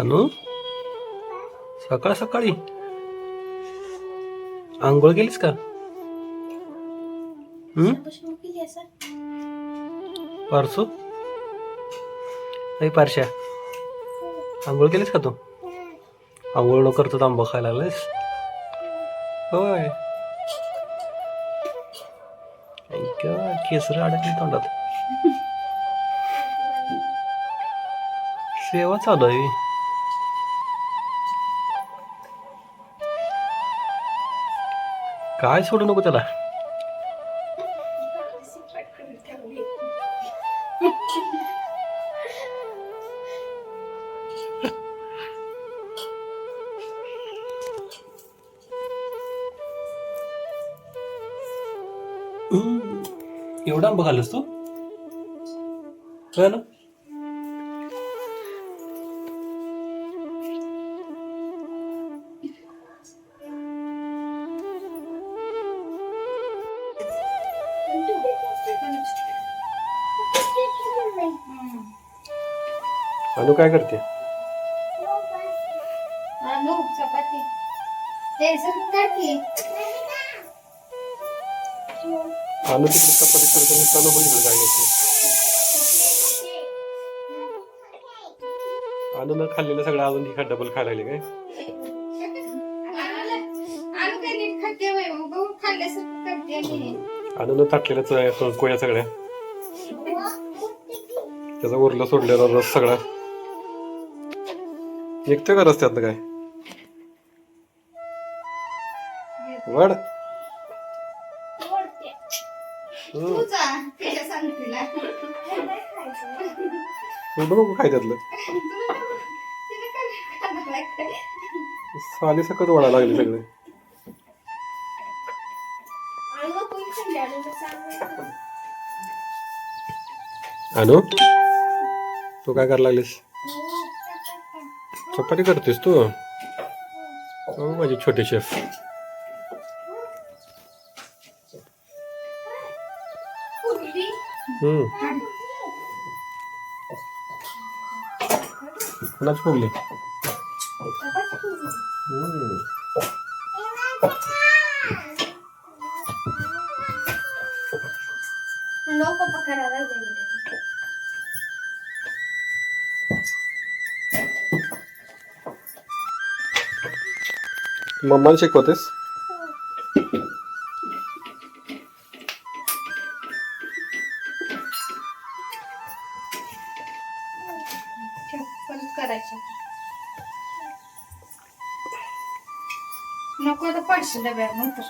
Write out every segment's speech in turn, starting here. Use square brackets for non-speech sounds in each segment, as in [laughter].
अनु? सकाळ सकाळी? आंघोळ केलीस का? पारसू? नाही पारशा आंघोळ केलीस का तू? आंघोळ न करतो आंबा खायला लागलास होय. ऐक केसर अडकली तोंडात. सेवा चालू आहे. काय सोडू नको त्याला? एवढा बघालस तू? काय ना काय करते? तिकडे चपाती. मी चालू बघितलं काय न खाल्लेलं सगळं अजून ही डबल खायला लागले काय? न ताटलेल्या कोया सगळ्या. त्याचा उरलं सोडलेला रस सगळा. निघतोय का रस्त्यातनं काय? वड. नको काय त्यातलं. साली सकट वडा लागले सगळे. अनु तू काय करायला लागलीस? चपाती करतेस तू हो माझी छोटे शेफ फुगली. हम्म कुणाच फुगली हम्म मम्माला शिकवतेस चप्पल करायच्या नको तर पडशील डब्यात नंतर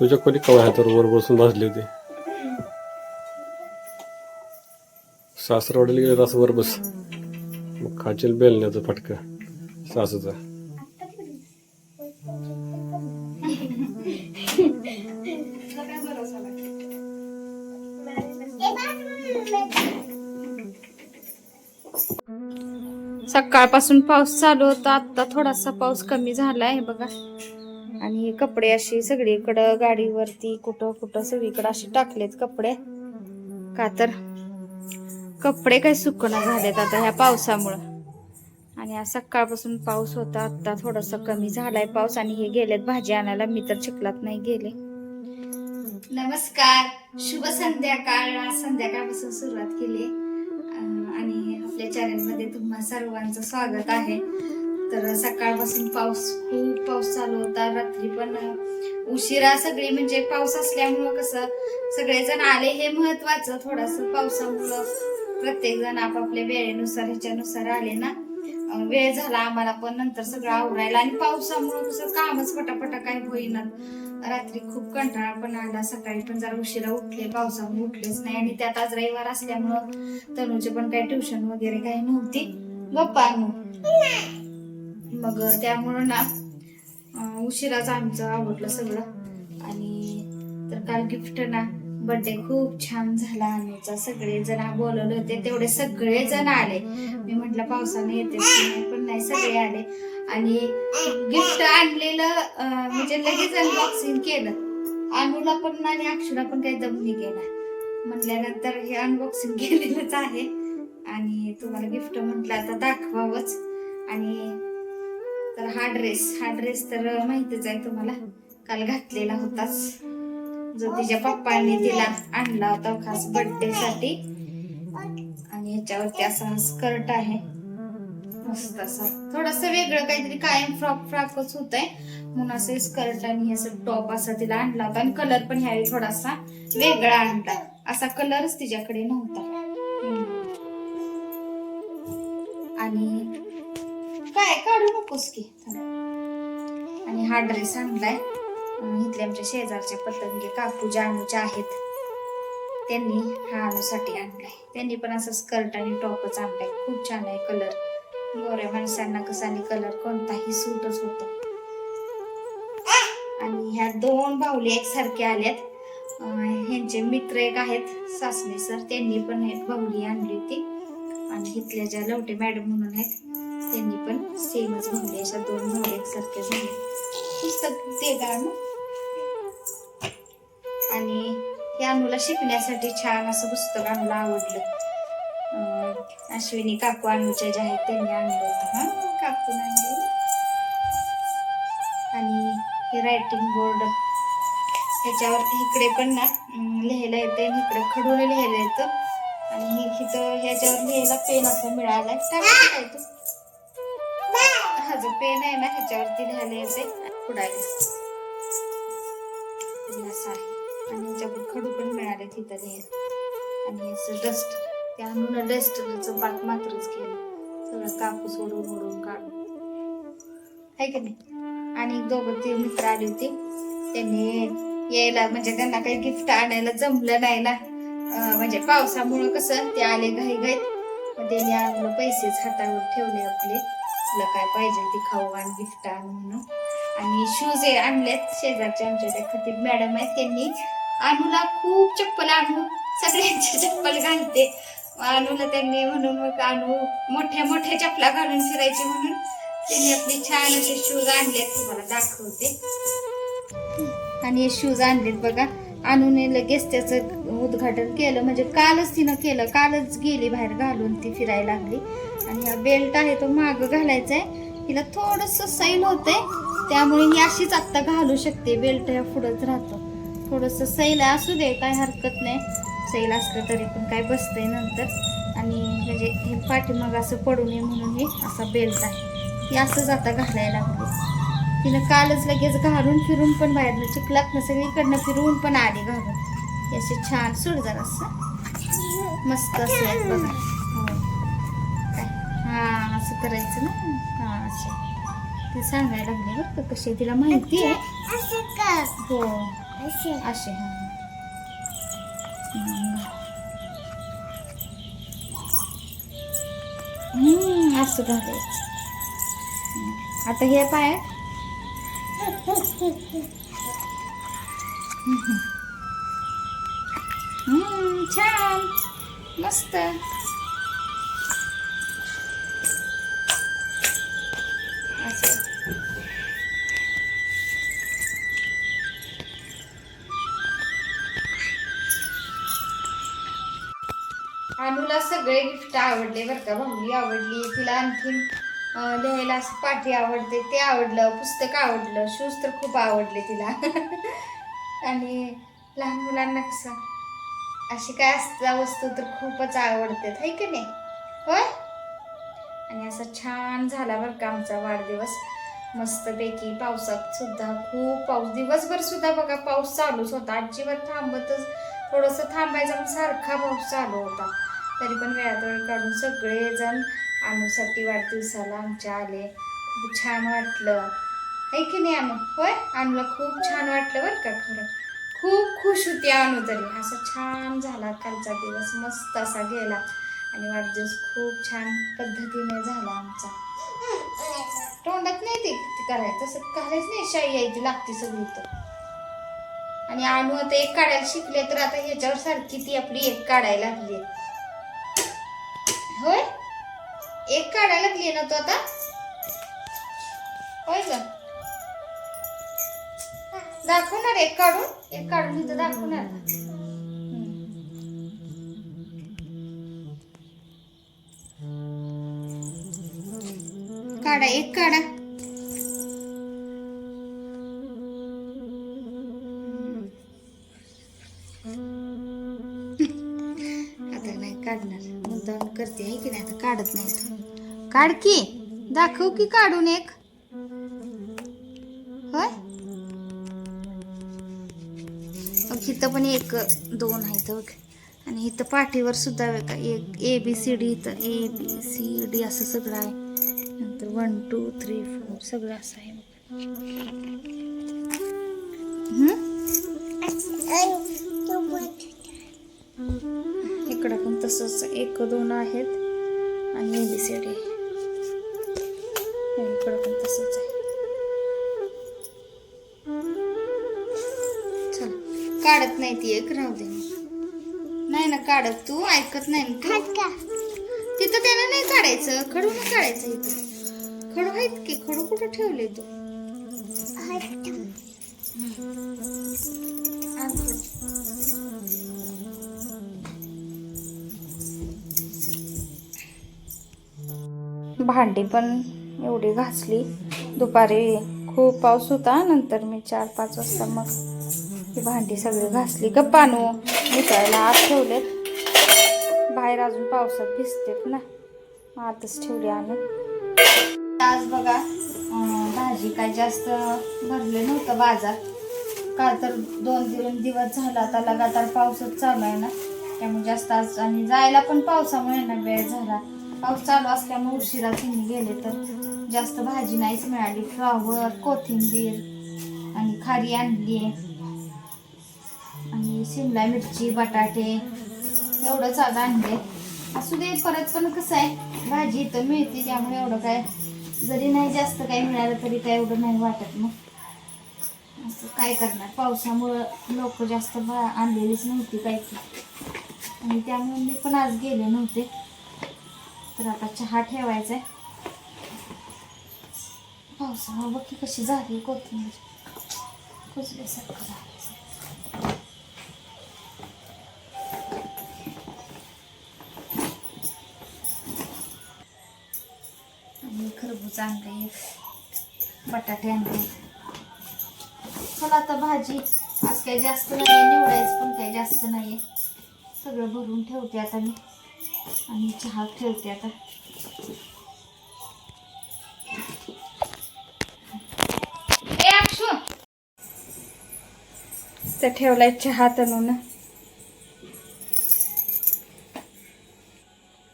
तुझ्या कोणी कवा हातावर वर बसून बसले होते? सासरवाडीला गेले असं वर बस. खाचील बेलण्याचा फटक. सासूचा. सकाळपासून पाऊस चालू होता. आता थोडासा पाऊस कमी झालाय बघा. आणि कपडे अशी सगळीकडं गाडीवरती कुठं कुठं सगळीकडं असे टाकलेत कपडे. का तर? कपडे काही सुकणं झालेत आता ह्या पावसामुळं. आणि आज सकाळपासून पाऊस होता. आता थोडासा कमी झालाय पाऊस आणि हे गेलेत भाजी आणायला. मी तर चिखलात नाही गेले. नमस्कार. शुभ संध्याकाळ. आज संध्याकाळपासून सुरुवात केली. आणि आपल्या चॅनलमध्ये तुम्हा सर्वांचं स्वागत आहे. तर सकाळपासून पाऊस खूप पाऊस चालू होता. रात्री पण उशिरा सगळी म्हणजे पाऊस असल्यामुळं कसं सगळेजण आले हे महत्वाचं थोडस पावसामुळं प्रत्येक जण आपापल्या वेळेनुसार ह्याच्यानुसार आले ना. वेळ झाला आम्हाला पण नंतर सगळं आवरायला आणि पावसामुळं कसं कामच पटापटा काही होईना. रात्री खूप कंटाळा पण आला सकाळी पण जरा उशिरा उठले पावसामुळे उठलेच नाही. आणि त्यात आज रविवार असल्यामुळं तनुचे पण काही ट्युशन वगैरे काही नव्हती गप्पा मग. त्यामुळं ना उशिराच आमचं आवडलं सगळं. आणि तर काल गिफ्ट ना बर्थडे खूप छान झाला अनुचा सगळे जण बोलवले होते तेवढे सगळे जण आले. मी म्हटलं पावसाने येते पण नाही सगळे आले. आणि गिफ्ट आणलेलं म्हणजे लगेच अनबॉक्सिंग केलं. अनुला पण आणि अक्षरा पण काही दमनी गेला म्हटल्यानंतर हे अनबॉक्सिंग केलेलंच आहे. आणि तुम्हाला गिफ्ट म्हटलं आता दाखवावंच. आणि तर हा ड्रेस हा ड्रेस तर माहितीच आहे तुम्हाला. काल घातलेला होताच. जो तिच्या पप्पांनी तिला आणला होता खास बर्थडे साठी. आणि ह्याच्यावरती असा स्कर्ट आहे. मस्त असा. थोडस वेगळं काहीतरी कायम फ्रॉक फ्रॉकच होत आहे म्हणून असं स्कर्ट आणि असं टॉप असा तिला आणला होता. आणि कलर पण ह्यावेळी थोडासा वेगळा आणला. असा कलरच तिच्याकडे नव्हता. आणि काय? काढू नकोस की. आणि हा ड्रेस आणलाय. इथले आमच्या शेजारच्या पतंगे काकू जानूच्या आहेत त्यांनी हा अनुसाठी आणलाय. त्यांनी पण असं स्कर्ट आणि टॉपच आणलाय. खूप छान आहे कलर गोऱ्या माणसांना कसा आणि कलर कोणताही सूटच होतो. आणि ह्या दोन बाहुले एकसारखे आल्यात. ह्यांचे मित्र एक आहेत सासने सर त्यांनी पण एक बाहुली आणली होती. आणि इथल्या ज्या लवटे मॅडम म्हणून आहेत त्यांनी पण सेमच बाहुली. अशा दोन बाहुली एकसारखे झाले पुस्तक ते गाणं आणि हे अनुला शिकण्यासाठी छान असं पुस्तक अनुला आवडलं. अश्विनी काकू अनुच्या ज्या आहेत त्यांनी आणलं होतं. हा काकू आणलं. आणि हे रायटिंग बोर्ड ह्याच्यावर इकडे पण ना लिहायला येते आणि इकडे खडून लिहायला येतं. आणि हे इथं ह्याच्यावर लिहायला पेन असा मिळालाय. काय तू. हा जो पेन आहे ना ह्याच्यावरती लिहायला येते पुढायला असं आहे आणि खडू पण मिळाले तिथं आणि असं डस्ट त्या आणून डस्टचं बाग मात्रच केलं. सगळं कापूस ओढून ओढून काढून. आहे का नाही? आणि दोघं ते मित्र आले होते. त्यांनी यायला म्हणजे त्यांना काही गिफ्ट आणायला जमलं नाही ना. म्हणजे पावसामुळं कसं ते आले घाई घाईत. मग त्यांनी आणलं पैसेच हातावर ठेवले आपले. तुला काय पाहिजे ते खाऊ आणि गिफ्ट आण म्हणून. आणि शूज आणलेत. शेजारच्या आमच्या त्या खतीब मॅडम आहेत. त्यांनी अनुला खूप चप्पल आणू. सगळ्यांची चप्पल घालते. अनुला त्यांनी म्हणून मग आणू. मोठ्या मोठ्या चपला घालून फिरायचे म्हणून. त्यांनी आपले छान असे शूज आणलेत. तुम्हाला दाखवते. आणि हे शूज आणलेत बघा. अनुने लगेच त्याचं उद्घाटन केलं. म्हणजे कालच तिनं केलं. कालच गेली बाहेर घालून ती फिरायला लागली. आणि हा बेल्ट आहे तो माग घालायचा आहे तिला थोडस सैल होतंय. त्यामुळे ही अशीच आत्ता घालू शकते. बेल्ट ह्या पुढंच राहतो. थोडस सैल असू दे काय हरकत नाही. सैल असलं तरी पण काय बसतंय नंतर. आणि म्हणजे हे पाठीमाग असं पडू नये म्हणून हे असा बेल्ट आहे. हे असंच आता घालायला लागले. तिनं कालच लगेच घालून फिरून पण बाहेरनं चिखलात ना सगळीकडनं फिरून पण आली घालून असे छान सोड जरा असं. मस्त असं बघा. हो. काय? हा असं करायचं ना? हा असे. ते सांगायला लागले बरं का कसे तिला माहिती आहे. हो. असे. हा. हम्म, असं घालायचं. आता हे पाय. छान. मस्त. गिफ्ट आवडले बरं का भाऊली आवडली तिला आणखीन लिहायला असं पाठी आवडते ते आवडलं पुस्तक आवडलं शूज तर खूप आवडले तिला. [laughs] आणि लहान मुलांना कसं अशी काय असता वस्तू तर खूपच आवडतात है की नाही? होय? आणि असा छान झाला बरं का आमचा वाढदिवस. मस्तपैकी पावसात सुद्धा खूप पाऊस दिवसभर सुद्धा बघा पाऊस चालूच होता अजिबात थांबतच थोडंसं थांबायचा पण सारखा पाऊस चालू होता. तरी पण वेळात वेळ काढून सगळेजण अनुसाठी वाढदिवसाला आमच्या आले. खूप छान वाटलं. है की नाही अनु? होय? अनुला खूप छान वाटलं बरं का खरं. खूप खुश होती अनु तरी. असा छान झाला कालचा दिवस. मस्त असा गेला. आणि वाढदिवस खूप छान पद्धतीने झाला आमचा. तोंडात नाही ते ते करायचं तसं करायच नाही. शाई यायची लागते सगळी तर. आणि अनु आता एक काढायला शिकले तर आता ह्याच्यावर सारखी ती आपली एक काढायला लागली. होय? एक काढायला लागली ना तू आता. होय ग? दाखवणार एक काढून? एक काढून तिथं दाखवणार. काढा एक काढा. काढणार. मुद्दाम करते. आहे की नाही आता काढत नाही काढ की. दाखव की काढून एक. होय? इथं पण एक दोन आहेत बघ. आणि इथं पाठीवर सुद्धा एक ए बी सी डी इथं. ए बी सी डी असं सगळं आहे. नंतर वन टू थ्री फोर सगळं असं आहे तसंच एक दोन आहेत. आणि ए बी सी डी. इकडं पण तसंच आहे. चल. काढत नाही ती एक राहू दे. नाही ना काढत तू ऐकत नाही ना तू. तिथं त्यानं नाही काढायचं. खडू नाही काढायचं इथं. खडू आहेत की? खडू कुठं ठेवले तू? भांडी पण एवढी घासली. दुपारी खूप पाऊस होता नंतर मी चार पाच वाजता मग ही भांडी सगळी घासली. गप्पा आणू मिसळायला आत ठेवलेत. बाहेर अजून पावसात भिजतेत ना. मग आतच ठेवली आणून आज बघा भाजी काय जास्त भरले नव्हतं बाजार. का तर दोन तीन दिवस झाला आता लगातार पाऊसच चालू आहे ना. त्यामुळे जास्त आज आणि जायला पण पावसामुळे ना वेळ झाला. पाऊस चालू असल्यामुळे उशिरा तिने गेले तर जास्त भाजी नाहीच मिळाली. फ्लॉवर कोथिंबीर आणि खारी आणली आणि शिमला मिरची बटाटे एवढंच आज आणले. असू दे परत पण कसं आहे भाजी इथं मिळते त्यामुळे एवढं काय जरी नाही जास्त काही मिळालं तरी काय एवढं नाही वाटत मग. असं काय करणार? पावसामुळं लोक जास्त भा आणलेलीच नव्हती काही. आणि त्यामुळे मी पण आज गेले नव्हते. तर आता चहा ठेवायचा आहे पावसाळा बघ की कशी झाली कोथिंबीर. कुजल्यासारखं झालं आणि खरबूज आणले बटाटे आणले मला आता भाजी. आज काही जास्त नाही निवडायचं पण काही जास्त नाही सगळं भरून ठेवते आता मी. आणि चहा ठेवते आता. ए अक्षु! तर ठेवलाय चहा तनून.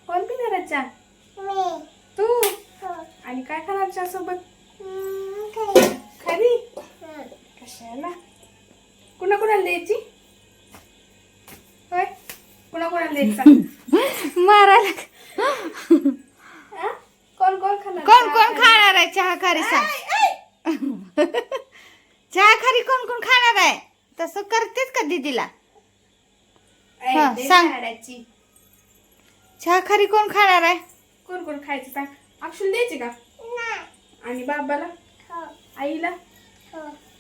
कोण पिणार चहा? तू? आणि काय खाणार चहा सोबत खाली कशाला? कुणा कुणाला द्यायची? होय? कुणा कुणाला द्यायचा मारायला कोण कोण खाणार कोण कोण खाणार आहे चहा खारी सांग चहा खारी कोण कोण खाणार आहे तसं करतेच का दीदीला हा, सांग. चहा खारी कोण खाणार आहे कोण कोण खायचं सांग. अक्षुल द्यायची का? आणि बाबाला? आईला?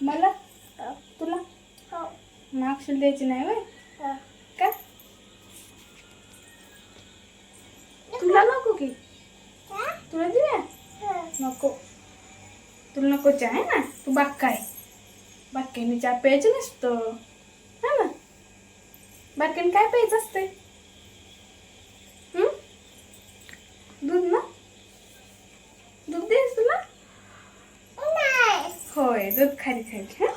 मला? तुला? मग अक्षुल द्यायची नाही होय? का? तुला नको की. तुला दिल्या? नको. तुला नको चहा आहे ना? तू बाक्काय बाक्याने चहा प्यायचं नसतं. हा ना? बाक्याने काय प्यायचं असते दूध ना? दूध देस तुला? होय दूध खाली खायची हा?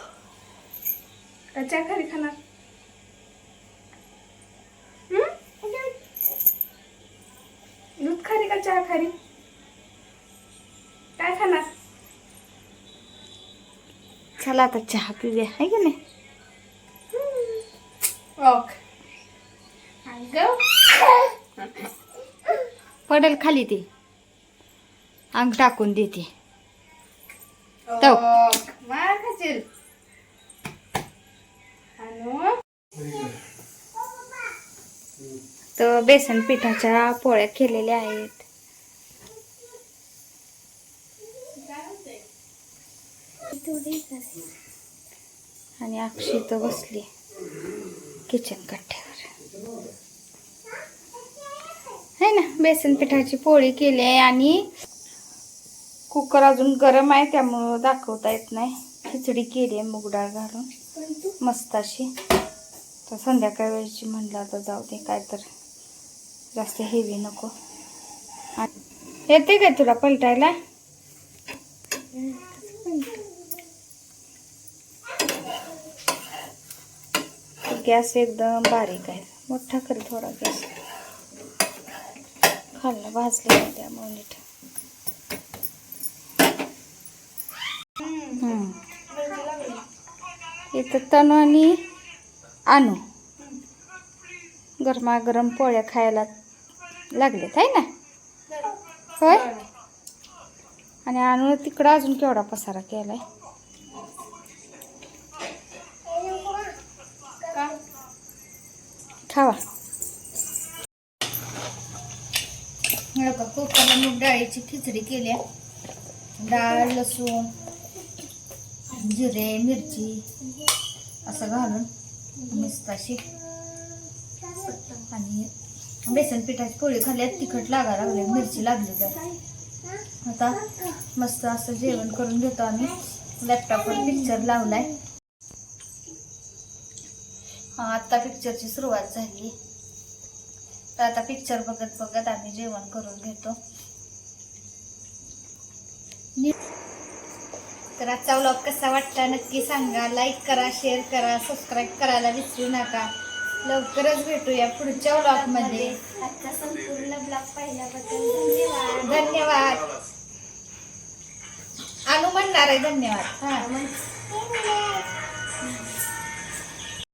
कच्च्या खाली खाणार? दूध खारी का चहा खारी काय खाणार? चला आता चहा पिऊया आहे की नाही? ओके. अगं. पडेल खाली ती. अंग टाकून देते. तो. तर बेसन पिठाच्या पोळ्या केलेल्या आहेत. आणि अक्षी तर बसली. किचन कट्ट्यावर आहे ना बेसन पिठाची पोळी केली आहे आणि कुकर अजून गरम आहे त्यामुळं दाखवता येत नाही. खिचडी केली आहे मूग डाळ घालून. मस्त अशी. तर संध्याकाळ वेळची म्हणलं तर जाऊ दे काय तर जास्त हेवी नको. येते काय तुला पलटायला? गॅस एकदम बारीक आहे. मोठा कर थोडा गॅस. खाल्लं भाजलं त्यामुळे नीट हम्म. इथं तनू आणि आणू गरमागरम पोळ्या खायला लागलेत आहे ना? होय? आणि आणू तिकडं अजून केवढा पसारा केलाय? खावा. डाळीची खिचडी केली आहे. डाळ लसूण जिरे मिरची असं घालून मिस्ताशी आणि बेसन पिठाची पोळी खाल्ल्यात तिखट लागा लागले मिरची लागली तर आता मस्त असं जेवण करून घेतो आम्ही. लॅपटॉपवर पिक्चर लावलाय. हा आता पिक्चरची सुरुवात झाली. तर आता पिक्चर बघत बघत आम्ही जेवण करून घेतो. तर आजचा व्लॉग कसा वाटला नक्की सांगा. लाईक करा शेअर करा सबस्क्राईब करायला विसरू नका. लवकरच भेटूया पुढच्या व्लॉगमध्ये. आजचा संपूर्ण ब्लॉग पाहिल्याबद्दल धन्यवाद. धन्यवाद. अनु म्हणणार आहे धन्यवाद. हा.